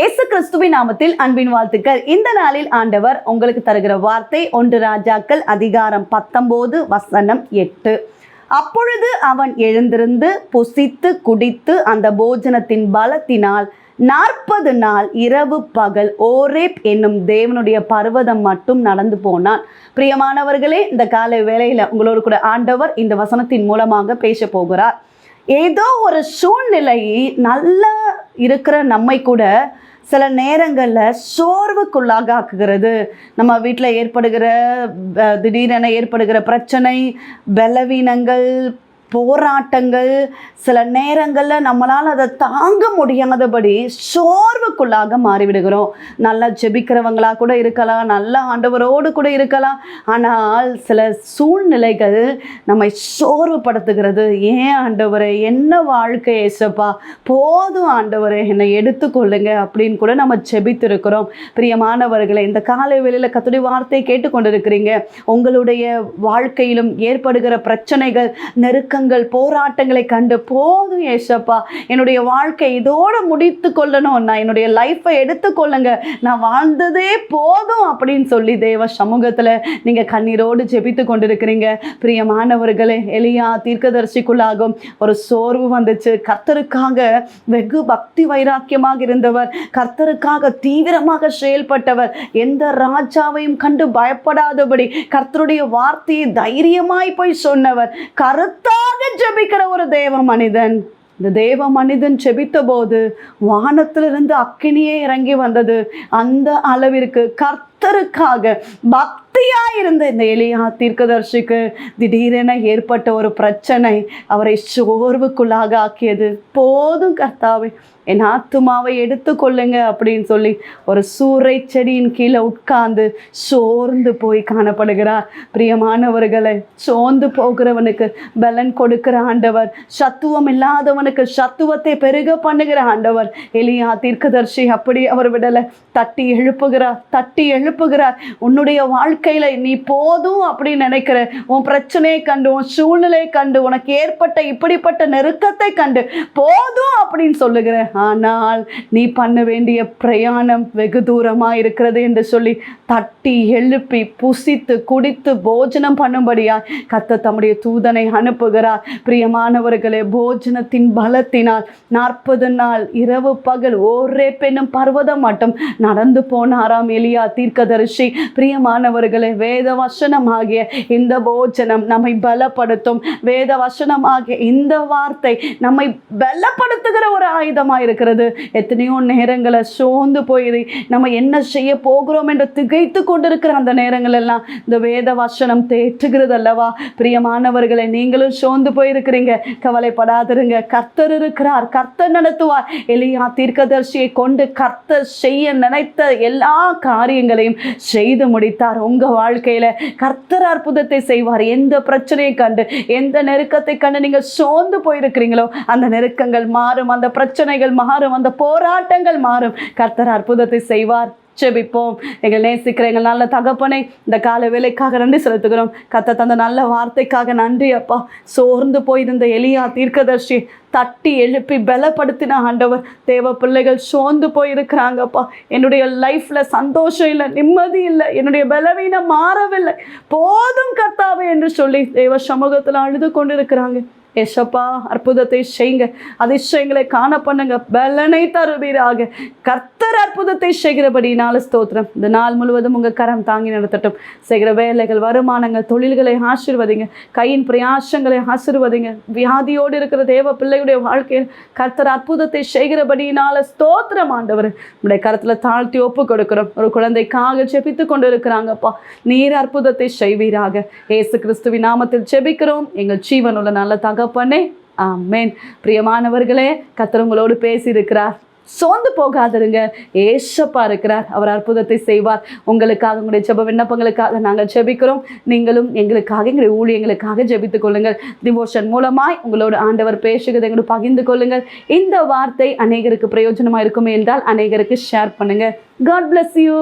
இயேசு கிறிஸ்துவின் நாமத்தில் அன்பின் வாழ்த்துக்கள். இந்த நாளில் ஆண்டவர் உங்களுக்கு தருகிற வார்த்தை ஒன்று ராஜாக்கள் அதிகாரம் பத்தொம்போது வசனம் எட்டு. அப்பொழுது அவன் எழுந்திருந்து புசித்து குடித்து அந்த போஜனத்தின் பலத்தினால் நாற்பது நாள் இரவு பகல் ஓரேப் என்னும் தேவனுடைய பர்வதம் மட்டும் நடந்து போனான். பிரியமானவர்களே இந்த காலை வேளையில் உங்களோடு கூட ஆண்டவர் இந்த வசனத்தின் மூலமாக பேச போகிறார். ஏதோ ஒரு சூழ்நிலை நல்லா இருக்கிற நம்மை கூட சில நேரங்களில் சோர்வுக்குள்ளாக ஆக்குகிறது நம்ம வீட்டில் ஏற்படுகிற திடீரென ஏற்படுகிற பிரச்சனை பலவீனங்கள் போராட்டங்கள் சில நேரங்களில் நம்மளால் அதை தாங்க முடியாதபடி சோர்வுக்குள்ளாக மாறிவிடுகிறோம். நல்லா ஜெபிக்கிறவங்களாக கூட இருக்கலாம் நல்ல ஆண்டவரோடு கூட இருக்கலாம். ஆனால் சில சூழ்நிலைகள் நம்மை சோர்வுபடுத்துகிறது. ஏன் ஆண்டவரை என்ன வாழ்க்கை ஏசப்பா? போதும் ஆண்டவரை என்னை எடுத்துக்கொள்ளுங்க அப்படின்னு கூட நம்ம ஜெபித்திருக்கிறோம். பிரியமானவர்களை இந்த காலை வேளையில் கத்துடைய வார்த்தையை கேட்டுக்கொண்டிருக்கிறீங்க. உங்களுடைய வாழ்க்கையிலும் ஏற்படுகிற பிரச்சனைகள் நெருக்க நெருக்கங்கள் போராட்டங்களை கண்டு போதும் ஏசப்பா என்னுடைய வாழ்க்கை இதோட முடித்து கொள்ளணும். நான் என்னுடைய லைஃப்பை எடுத்துக்கொள்ளுங்க நான் வாழ்ந்ததே போதும் அப்படின்னு சொல்லி தேவ சமூகத்தில் நீங்கள் கண்ணீரோடு ஜெபித்து கொண்டிருக்கிறீங்க. பிரியமானவர்களே எளியா தீர்க்கதரிசிக்குள்ளாகும். ஒரு சோர்வு வந்துச்சு. கர்த்தருக்காக வெகு பக்தி வைராக்கியமாக இருந்தவர். கர்த்தருக்காக தீவிரமாக செயல்பட்டவர். எந்த ராஜாவையும் கண்டு பயப்படாதபடி கர்த்தருடைய வார்த்தையை தைரியமாய் போய் சொன்னவர். கருத்தா கருத்தாக ஜெபிக்கிற ஒரு தேவ மனிதன். இந்த தேவ மனிதன் செபித்த போது வானத்திலிருந்து அக்கினியே இறங்கி வந்தது. அந்த அளவிற்கு கர்த்தருக்காக பக்தியா இருந்த இந்த எளியா தீர்க்கதர்ஷிக்கு திடீரென ஏற்பட்ட ஒரு பிரச்சனை அவரை சோர்வுக்குள்ளாக ஆக்கியது. போதும் கர்த்தாவே என் ஆத்துமாவை எடுத்துக்கொள்ளுங்க அப்படின்னு சொல்லி ஒரு சூறை செடியின் கீழே உட்கார்ந்து சோர்ந்து போய் காணப்படுகிறார். பிரியமானவர்களை சோர்ந்து போகிறவனுக்கு பலன் கொடுக்கிற ஆண்டவர் சத்துவம் இல்லாதவனுக்கு சத்துவத்தை பெருக பண்ணுகிற ஆண்டவர். எலியா தீர்க்கதர்ஷி அப்படி அவர் விடலை தட்டி எழுப்புகிறார் தட்டி எழுப்புகிறார். உன்னுடைய வாழ்க்கையில் நீ போதும் அப்படின்னு நினைக்கிற உன் பிரச்சனையை கண்டு உன் சூழ்நிலையை கண்டு உனக்கு ஏற்பட்ட இப்படிப்பட்ட நெருக்கத்தை கண்டு போதும் அப்படின்னு சொல்லுகிற ஆனால் நீ பண்ண வேண்டிய பிரயாணம் வெகு தூரமாக இருக்கிறது என்று சொல்லி தட்டி எழுப்பி புசித்து குடித்து போஜனம் பண்ணும்படியா கத்த தம்முடைய தூதனை அனுப்புகிறார். பிரியமானவர்களே போஜனத்தின் பலத்தினால் நாற்பது நாள் இரவு பகல் ஒரே பெண்ணும் பர்வதம் மட்டும் நடந்து போனாராம் எலியா. தீர்க்க தீர்க்கதரிசி பிரியமானவர்களே வேத வசனமாகிய இந்த போஜனம் நம்மை பலப்படுத்தும். வேத வசனமாகிய இந்த வார்த்தை நம்மை பலப்படுத்துகிற ஒரு ஆயுதமாக இருக்கிறது எத்தனையோ நேரங்களை சோர்ந்து போயிரு நம்ம என்ன செய்ய போகிறோம் என்று திகைத்து கொண்டிருக்கிற அந்த நேரங்கள் எல்லாம் இந்த வேத வசனம் தேற்றுகிறது அல்லவா பிரியமானவர்களை நீங்களும் சோர்ந்து போயிருக்கிறீங்க. கவலைப்படாதிருங்க. கர்த்தர் இருக்கிறார். கர்த்தர் நடத்துவார். எலியா தீர்க்கதர்சியை கொண்டு கர்த்தர் செய்ய நினைத்த எல்லா காரியங்களையும் செய்து முடித்தார். உங்க வாழ்க்கையில கர்த்தர் அற்புதத்தை செய்வார். எந்த பிரச்சனையை கண்டு எந்த நெருக்கத்தை கண்டு நீங்க சோர்ந்து போயிருக்கிறீங்களோ அந்த நெருக்கங்கள் மாறும். அந்த பிரச்சனைகள் மாறும். அந்த போராட்டங்கள் மாறும். கர்த்தர் அற்புதத்தை செய்வார். ஜெபிப்போம். எங்கள் நேசிக்கிற எங்கள் நல்ல தகப்பனை இந்த கால வேலைக்காக நன்றி செலுத்துகிறோம். கத்த தந்த நல்ல வார்த்தைக்காக நன்றி அப்பா. சோர்ந்து போயிருந்த எலியா தீர்க்கதர்ஷி தட்டி எழுப்பி பலப்படுத்தின ஆண்டவர். தேவ பிள்ளைகள் சோர்ந்து போயிருக்கிறாங்கப்பா என்னுடைய லைஃப்பில் சந்தோஷம் இல்லை நிம்மதி இல்லை என்னுடைய பலவீனம் மாறவில்லை. போதும் கர்த்தாவே என்று சொல்லி தேவ சமூகத்தில் அழுது கொண்டு இருக்கிறாங்க ஏசப்பா அற்புதத்தை செய்யுங்க. அதிசயங்களை காண பண்ணுங்க. பலனை தருவீராக. கர்த்தர் அற்புதத்தை செய்கிறபடினால ஸ்தோத்திரம். இந்த நாள் முழுவதும் உங்கள் கரம் தாங்கி நடத்தட்டும். செய்கிற வேலைகள் வருமானங்கள் தொழில்களை ஆசிர்வதிங்க. கையின் பிரயாசங்களை ஆசிர்வதிங்க. வியாதியோடு இருக்கிற தேவ பிள்ளையுடைய வாழ்க்கையில் கர்த்தர் அற்புதத்தை செய்கிறபடினால ஸ்தோத்திரம் ஆண்டவர். உடைய கரத்தில் தாழ்த்தி ஒப்பு கொடுக்கிறோம். ஒரு குழந்தைக்காக செபித்து கொண்டு இருக்கிறாங்கப்பா நீர் அற்புதத்தை செய்வீராக. ஏசு கிறிஸ்துவின் நாமத்தில் செபிக்கிறோம் எங்கள் ஜீவனுள்ள நல்ல தகப்பனே. ஆமேன். பிரியமானவர்களே கர்த்தர் பேசியிருக்கிறார். சோர்ந்து போகாதிருங்க. ஏசப்பா இருக்கிறார். அவர் அற்புதத்தை செய்வார். உங்களுக்காக உங்களுடைய ஜெப விண்ணப்பங்களுக்காக நாங்கள் ஜெபிக்கிறோம். நீங்களும் எங்களுக்காக எங்களுடைய ஊழியங்களுக்காக ஜெபித்துக் கொள்ளுங்கள். டிவோஷன் மூலமாய் உங்களோட ஆண்டவர் பேசுகிறதை எங்களோட பகிர்ந்து கொள்ளுங்கள். இந்த வார்த்தை அநேகருக்கு பிரயோஜனமாக இருக்குமே என்றால் அநேகருக்கு ஷேர் பண்ணுங்க. God bless you